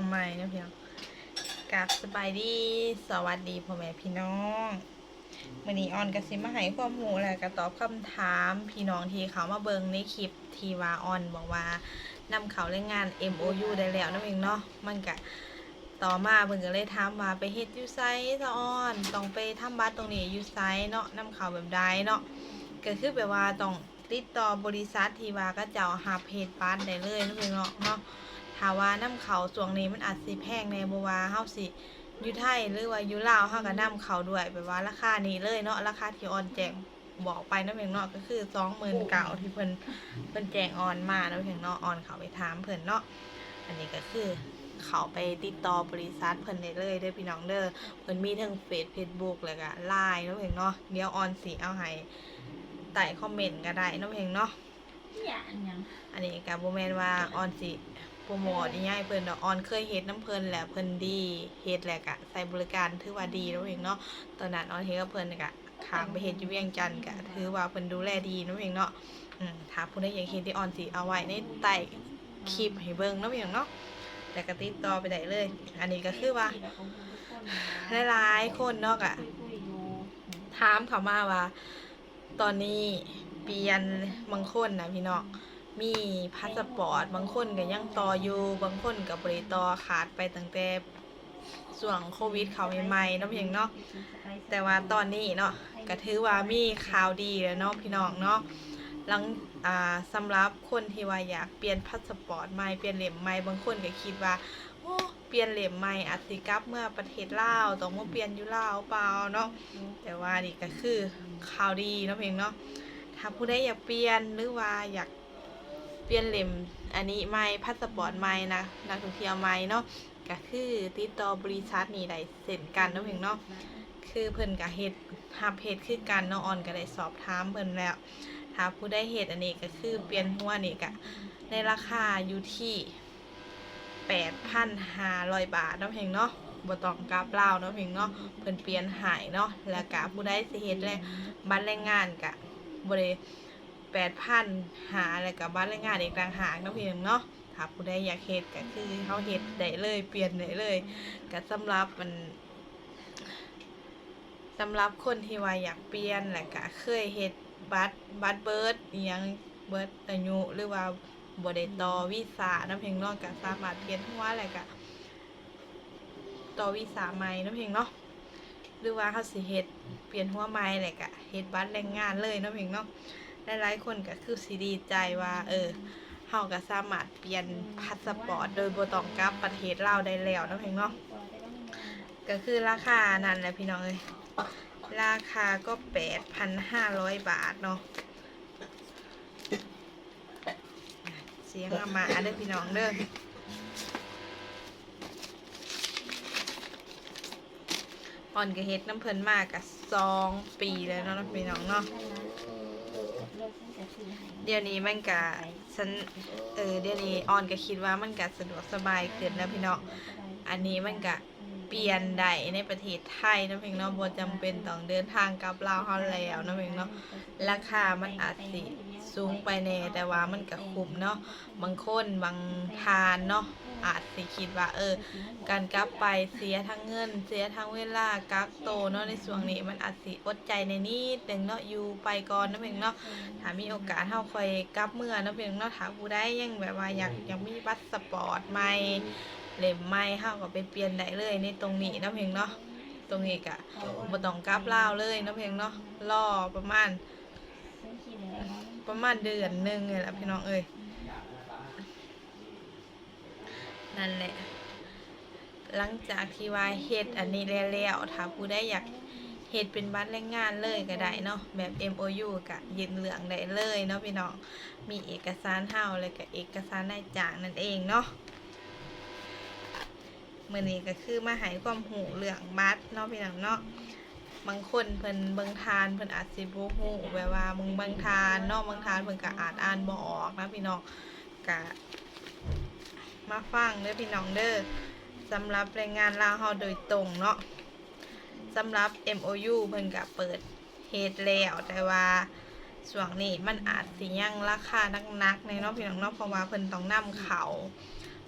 ทำไมนะพี่น้องกราบสบายดี สวัสดีพ่อแม่พี่น้องมื่อนี้ออนกสิมาให้ความรู้และก็ตอบคำถามพี่น้องที่เขามาเบิงในคลิปทีว่าออนบอกว่านำเขาเรื่องาน MOU ได้แล้วนั่นเองเนาะมันก็ต่อมาเพิ่นก็เลยถามว่าไปเฮ็ดยูไซซะออนต้องไปทำบัตรตรงนี้ยูไซเนาะนำเขาแบบใดเนาะก็คือแบบว่าต้องติดต่อบริษัทที่ว่าก็จ้าหาเพจบัตรได้เลยนั่นเองเนาะเนาะ ถ้าว่าน้ำเขาช่วงนี้มันอาจสิแพงในบัวาเฮาสิอยู่ไทยหรือว่าอยู่ลาวเฮาก็นํเขาด้วยแบบว่าราคานี้เลยเนาะราคาที่ออนแจ้งบอกไปนั่นเองเนาะก็คือ29,000ที่เพิ่นเพิ่นแจ้งออนมานั่นเองเนาะออนเขาไปถามเพิ่นเนาะอันนี้ก็คือเขาไปติดต่อบริษัทเพิ่นได้เลยเด้อพี่น้องเด้อเพิ่นมีทั้งเฟซ Facebook แล้วก็ LINE นั่นเองเนาะเดี๋ยวออนสิเอาให้ใต้คอมเมนต์ก็ได้นั่นเองเนาะอย่าอันยังอันนี้ก็บ่แม่นว่าออนสิ โปรโมทอีหยังให้เพิ่นดอกออนเคยเฮ็ดน้ำเพิ่นแหละเพิ่นดีเฮ็ดแหละก็ใส่บริการถือว่าดีเนาะเองเนาะตอนนั้นออนเฮ็ดกับเพิ่นก็ข้ามไปเฮ็ดอยู่เวียงจันทน์ก็ถือว่าเพิ่นดูแลดีเนาะเองเนาะอืมถ้าผู้ใดอยากเฮ็ดที่ออนสิเอาไว้ในใต้คลิปให้เบิ่งเนาะเองเนาะแต่ก็ติดต่อไปได้เลย อันนี้ก็คือว่าหลายๆคนเนาะก็ถามเขามาว่า ตอนนี้เปลี่ยนบางคนนะพี่น้อง มีพาสปอร์ต บางคนก็ยังต่ออยู่ บางคนก็บริต่อขาดไปตั้งแต่ส่วงโควิดเขาใหม่ๆเนาะเพียงเนาะแต่ว่าตอนนี้เนาะก็ถือว่ามีข่าวดีแล้วเนาะพี่น้องเนาะหลังอ่าสำหรับคนที่ว่าอยากเปลี่ยนพาสปอร์ตใหม่เปลี่ยนเหลี่ยมใหม่บางคนก็คิดว่าโอ้เปลี่ยนเหลี่ยมใหม่อาจสิกลับเมื่อประเทศลาวต้องมาเปลี่ยนอยู่ลาวเปล่าเนาะแต่ว่านี่ก็คือข่าวดีเนาะเพียงเนาะถ้าผู้ใดอยากเปลี่ยนหรือว่าอยาก เปลี่ยนเล่มอันนี้ใหม่พาสปอร์ตใหม่นะนักท่องเที่ยวใหม่เนาะก็คือติดต่อบริษัทนี้ได้เซ็นกันเนาะเพียงเนาะคือเพิ่นก็เฮ็ดฮับเฮ็ดคือกันเนาะออนก็ได้สอบถามเพิ่นแล้วถ้าผู้ได้เฮ็ดอันนี้ก็คือเปลี่ยนหัวนี่ก็ในราคาอยู่ที่8,500บาทเนาะเพียงเนาะบ่ต้องกราบลาวเนาะเพียงเนาะเพิ่นเปลี่ยนหายเนาะแล้วก็ผู้ใดสิเฮ็ดแลบัตรแรงงานก็บ่ได้ 8,000หาแล้วก็บัตรแรงงานอีกต่างหากนะเพียงเนาะถ้าผู้ใดอยากเฮ็ดก็คือเฮาเฮ็ดได้เลยเปลี่ยนได้เลยก็สำหรับมันสำหรับคนที่ว่าอยากเปลี่ยนแหล้วก็เคยเฮ็ดบัตรบัตรเบิดอีหยังเบิร์ดอายุหรือว่าบได้ต่อวีซ่าน้ำเพลงเนอกก็สามารถเปลี่ยนหัวอะไรก็ตอวีซ่าใหม่น้ำเพลงเนาะหรือว่าเขาสิเฮ็ดเปลี่ยนหัวใหม่อะไรก็เฮ็ดบัตรแรงงานเลยน้ำเพลงเนาะ หลายๆคนก็คือสิดีใจว่า เออเฮาก็สามารถเปลี่ยนพาสปอร์ตโดยบ่ต้องกลับประเทศลาวได้แล้วน้ำเพลงเนาะก็คือราคานั่นแหละพี่น้องเอ้ยราคาก็8,500บาทเนาะเสียงอามาเด้อพี่น้องเด้ออ่อนก็เฮ็ดน้ำเพลินมากกับสองปีแล้วเนาะพี่น้องเนาะ เดี๋ยวนี้มันก็ฉันเออเดี๋ยวนี้ออนก็คิดว่ามันก็สะดวกสบายขึ้นแล้วพี่น้องอันนี้มันก็เปลี่ยนได้ในประเทศไทยเนาะเพียงเนาะบ่จำเป็นต้องเดินทางกลับลาวเฮาแล้วเนาะเพียงเนาะราคามันอาจสิสูงไปแน่แต่ว่ามันก็คุ้มเนาะบางคนบางทานเนาะ อาจสิคิดว่า เออ การกลับไปเสียทั้งเงิน เสียทั้งเวลากักโตวเนาะในช่วงนี้มันอาจสิอดใจในนิดหนึงเนาะอยู่ไปก่อนเนาะเพียงเนาะถ้ามีโอกาสเฮาค่อยกลับเมื่อเนาะเพียงเนาะถ้าผู้ใดยังแบบว่าอยากอยากมีบัตรสปอร์ตใหม่เล่มใหม่เฮาก็ไปเปลี่ยนได้เลยในตรงนี้เนาะเพียงเนาะตรงนี้ก็บ่ต้องกลับลาวเลยเนาะเพียงเนาะรอประมาณประมาณเดือนหนึ่งเลยแหละพี่น้องเอ้ย นั่นแหละ หลังจากที่ว่าเฮ็ดอันนี้แล้วถ้าผู้ใดอยากเฮ็ดเป็นบัตรแรงงานเลยก็ได้เนาะแบบ MOU ก็ยืนเหลืองได้เลยเนาะพี่น้องมีเอกสารเฮาแล้วก็เอกสารนายจ้างนั่นเองเนาะมื้อนี้ก็คือมาให้ความรู้เรื่องบัตรเนาะพี่น้องเนาะบางคนเพิ่นเบิ่งทานเพิ่นอาจสิบ่ฮู้แบบว่ามึงบิ่งทานเนาะบิ่งทานเพิ่นก็อาจอ่านบ่ออกนะพี่น้องก็ มาฟังเด้อพี่น้องเด้อสำหรับแรงงานลาวเฮาโดยตรงเนาะสำหรับ MOU เพิ่นก็เปิดเฮ็ดแล้วแต่ว่าช่วงนี้มันอาจสิยังราคานักๆในเนาะพี่น้องเนาะเพราะว่าเพิ่นต้องนำเขา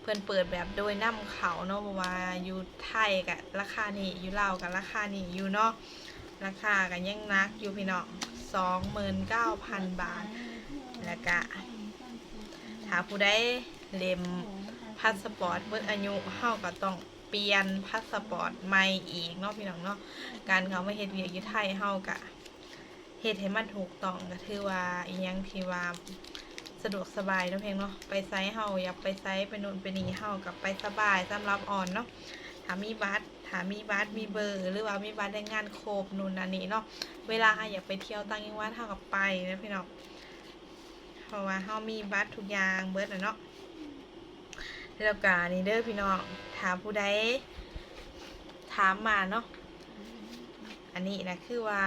เพิ่นเปิดแบบโดยนํเขาเนาะเพราะว่าอยู่ไทยก็ราคานี้อยู่ลาวก็ราคานี้อยู่เนาะราคาก็ยังนักอยู่พี่น้อง29,000บาทแล้วก็ถ้าผู้ใดเล่ม พาสปอร์ตเบิดอายุเฮาก็ต้องเปลี่ยนพาสปอร์ตใหม่อีกเนาะพี่น้องเนาะการเขามาเฮ็ดเวียกอยู่ไทยเฮาก็เฮ็ดให้มันถูกต้องก็ถือว่าอีหยังที่ว่าสะดวกสบายเนาะเพียงเนาะไปไซส์เฮาอยากไปไซส์ไปนู่นไปนี่เฮากับไปสบายสำหรับอ่อนเนาะถามีบัตรถามีบัตรมีเบอร์ หรือว่ามีบัตรได้งานโครบนู่นนั่นนี่เนาะเวลาอยากไปเที่ยวต่างจังหวัดเฮากับไปนะพี่น้องเพราะว่าเฮามีบัตรทุกอย่างเบิดแล้วเนาะ แล้วก็นี่เด้อพี่น้องถามผู้ใดถามมาเนาะอันนี้นะคือว่า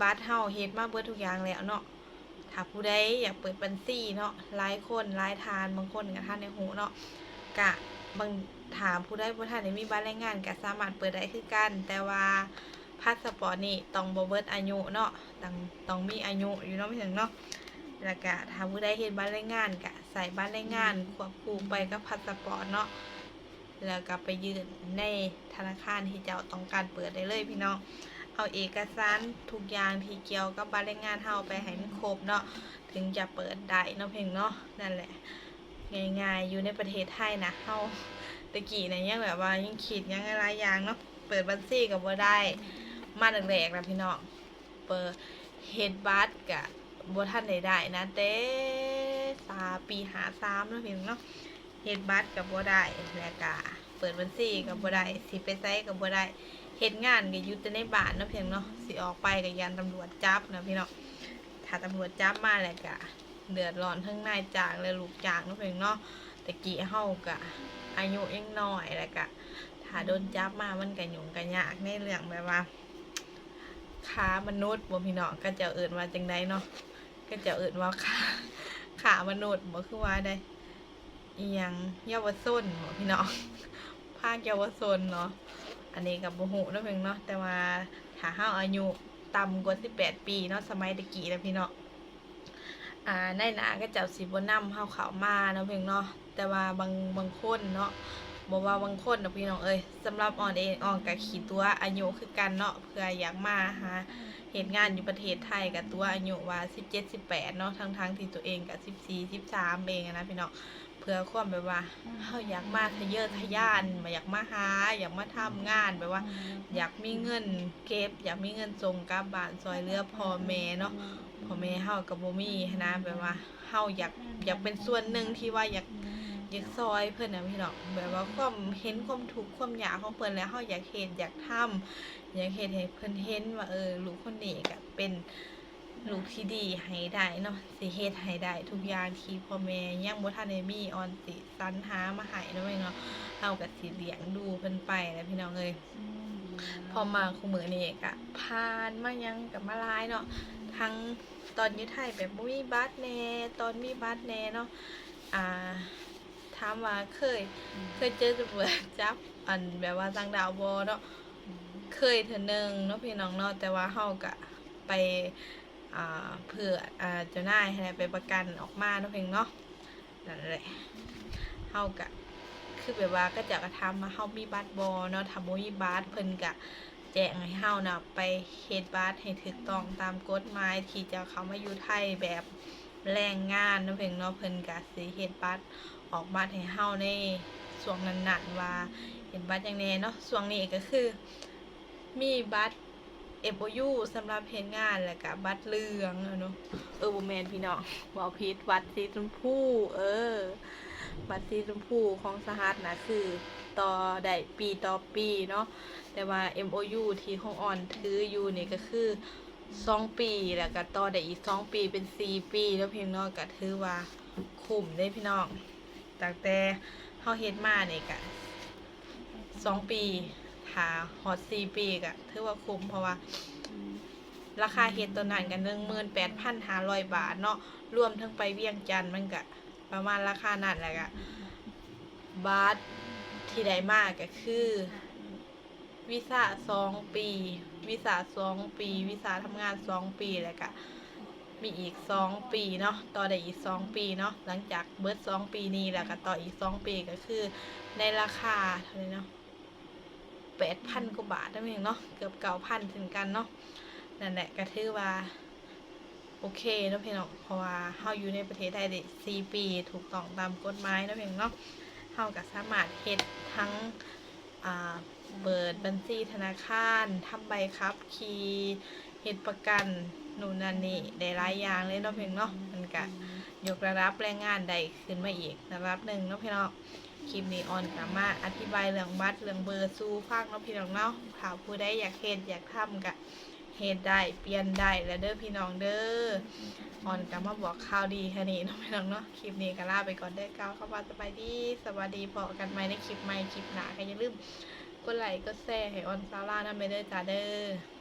บัตรเฮาเฮ็ดมาเบิดทุกอย่างแล้วเนาะถ้าผู้ใดอยากเปิดบัญชีเนาะหลายคนหลายทานบางคนก็ท่านในหูเนาะกะบางถามผู้ใดผู้ท่านได้มีบัตรแรงงานก็สามารถเปิดได้คือกัน แต่ว่าพาสปอร์ตนี่ต้องบ่เบิดอายุเนาะต้องต้องมีอายุอยู่เนาะไม่ถึงเนาะ แล้วก็ถ้าผู้ใดเฮ็ดบัตรแรงงานก็ใส่บัตรแรงงานควบคู่ไปกับพาสปอร์ตเนาะแล้วก็ไปยื่นในธนาคารที่เจ้าต้องการเปิดได้เลยพี่น้อง เอาเอกสารทุกอย่างที่เกี่ยวกับบัตรแรงงานเฮาไปให้มันครบเนาะถึงจะเปิดได้เนาะเพียงเนาะนั่นแหละ ง่ายๆอยู่ในประเทศไทยนะเฮาตะกี้เนี่ยยังแบบว่ายังคิดยังหลายอย่างเนาะเปิดบัญชีก็บ่ได้มาแรกๆนะพี่น้องเปิดเฮ็ดบัตรก็บ่ บทันได้ได้นะแต่สาปี53เนาะพี่น้องเนาะเฮ็ดบัตรก็บ่ได้แล้วก็เปิดบัญชีก็บ่ได้สิไปไสก็บ่ได้เฮ็ดงานก็อยู่แต่ในบ้านเนาะเพียงเนาะสิออกไปก็ยันตำรวจจับนะพี่น้องถ้าตำรวจจับมาแล้วก็เดือดร้อนทั้งนายจ้างและลูกจ้างเนาะเพียงเนาะตะกี้เฮาก็อายุยังน้อยแล้วก็ถ้าโดนจับมามันก็ยุ่งก็ยากในเรื่องแบบว่าค้ามนุษย์บ่พี่น้องก็จะเอิ้นว่าจังไดเนาะ ก็จะเอิ้นว่าค้าค้ามนุษย์บ่คือว่าได้เอียงเยาวชนบ่พี่น้องภาคเยาวชนเนาะอันนี้กับบ่ฮู้นะเพียงเนาะแต่ว่าถ้าเฮาอายุต่ำกว่า18ปีเนาะสมัยตะกี้แล้วพี่เนาะอ่าในหน้าก็เจ้าสิบ่นำเฮาเข้ามาเนาะเพียงเนาะแต่ว่าบางบางคนเนาะ บ่ว่าบางคนนะพี่น้องเอ้ยสำหรับออนเองออนก็คิดตัวอายุคือกันเนาะเพื่ออยากมาหาเฮ็ดงานอยู่ประเทศไทยกับตัวอายุว่า17 18เนาะทั้งๆที่ตัวเองก็14 13เองนะพี่น้องเพื่อความแบบว่าเฮาอยากมาทะเยอทะยานมาอยากมาหาอยากมาทำงานแบบว่า อยากมีเงินเก็บ อยากมีเงินส่งกลับบ้านซอยเลือพ่อแม่เนาะพ่อแม่เฮาก็บ่มีนนะแบบว่าเฮาอยากอยากเป็นส่วนหนึ่งที่ว่าอยาก อยากซอยเพิ่นน่ะพี่น้องแบบว่าความเห็นความทุกข์ความยากของเพิ่นแล้วเฮาอยากเฮ็ดอยากทำอยากเฮ็ดให้เพิ่นเห็นว่าเออลูกคนนี้ก็เป็นลูกที่ดีให้ได้เนาะสิเฮ็ดให้ได้ทุกอย่างที่พ่อแม่ยังบ่ทันได้มีออนสิสรรหามาให้เนาะแม่เนาะเฮาก็สิเลี้ยงดูเพิ่นไปแล้วพี่น้องเอ้ยพอมาคู่มือนี่ก็ผ่านมายังกับมาลายเนาะทั้งตอนยุไทยแบบมีบัตรแน่ตอนมีบัตรแน่เนาะอ่า ถามว่าเคย เคยเจอตำรวจจับอันแบบว่าต่างดาวบ่เนาะเคยเทื่อหนึงเนาะพี่น้องเนาะแต่ว่าเฮาก็ไปอ่าเพื่ออ่าเจ้านายให้ไปประกันออกมาเนาะเพียงเนาะนั่นแหละเฮาก็คือแบบว่าก็จะกระทำมาเฮามีบัตรบอเนาะถ้าบ่มีบัตรเพิ่นก็แจ้งให้เฮาน่ะไปเฮ็ดบัตรให้ถูกต้องตามกฎหมายที่จะเข้ามาอยู่ไทยแบบแรงงานเนาะเพิ่นเนาะเพิ่นก็สิเฮ็ดบัตร ออกบัตรให้เฮาในช่วงนั้นๆว่าเฮ็ดบัตรจังแน่เนาะช่วงนี้ก็คือ มีบัตร FOU สำหรับเฮ็ดงานแล้วก็บัตรเหลืองเนาะเออบ่แม่นพี่น้องเว้าผิดบัตรสีชมพูเออ บัตรสีชมพูของสหัสนะคือต่อได้ปีต่อปีเนาะแต่ว่า MOU ที่ของออนถืออยู่นี่ก็คือสองปีแล้วก็ต่อได้อีกสองปีเป็นสี่ปี แล้วเพียงเนาะก็ถือว่าคุ้มได้พี่น้อง ตั้งแต่เฮาเฮ็ดมานี่ก็สองปีถ้าฮอดสี่ปีก็ถือว่าคุ้มเพราะว่า ราคาเฮ็ดตัวนั้นกันหนึ่งหมื่นแปดพันห้าร้อยบาทเนาะรวมทั้งไปเวียงจันทน์มันก็ประมาณราคานั้นแหละก็บาทที่ได้มากก็คือวีซ่าสองปีวีซ่าสองปีวีซ่าทำงานสองปีแล้วก็ มีอีกสองปีเนาะต่อได้อีกสองปีเนาะหลังจากเบิดสองปีนี้แล้วก็ต่ออีกสองปีก็คือ ในราคาเท่าไหร่เนาะแปดพันกว่าบาทนั่นเองเนาะเกือบเก้าพันถึงกันเนาะนั่นแหละก็ถือว่าโอเคนาะพี่น้องเพราะว่าเฮาอยู่ในประเทศไทยได้สี่ปีถูกต้องตามกฎหมายนาะพี่น้องเนาะเฮาก็สามารถเฮ็ดทั้งอ่าเปิดบัญชีธนาคารทำใบขับขี่เฮ็ดประกัน นู่นนั่นนี่ได้หลายอย่างเลยเนาะพี่น้องเนาะมันก็ยกระดับแรงงานได้ขึ้นมาอีกระดับหนึ่งเนาะพี่น้องคลิปนี้ออนสามาอธิบายเรื่องบัตรเรื่องเบอร์สู่ฟังเนาะพี่น้องเนาะถ้าผู้ใดอยากเฮ็ดอยากทำก็เฮ็ดได้เปลี่ยนได้แล้วเด้อพี่น้องเด้อออนก็มาบอกข่าวดีแค่นี้เนาะพี่น้องเนาะคลิปนี้ก็ลาไปก่อนเด้ก้าวเข้ามาสบายดีสวัสดีพอกันใหม่ในคลิปใหม่คลิปหน้าก็อย่าลืมกดไลค์กดแชร์ให้ออนซาร่านำไปเด้จ้าเด้อ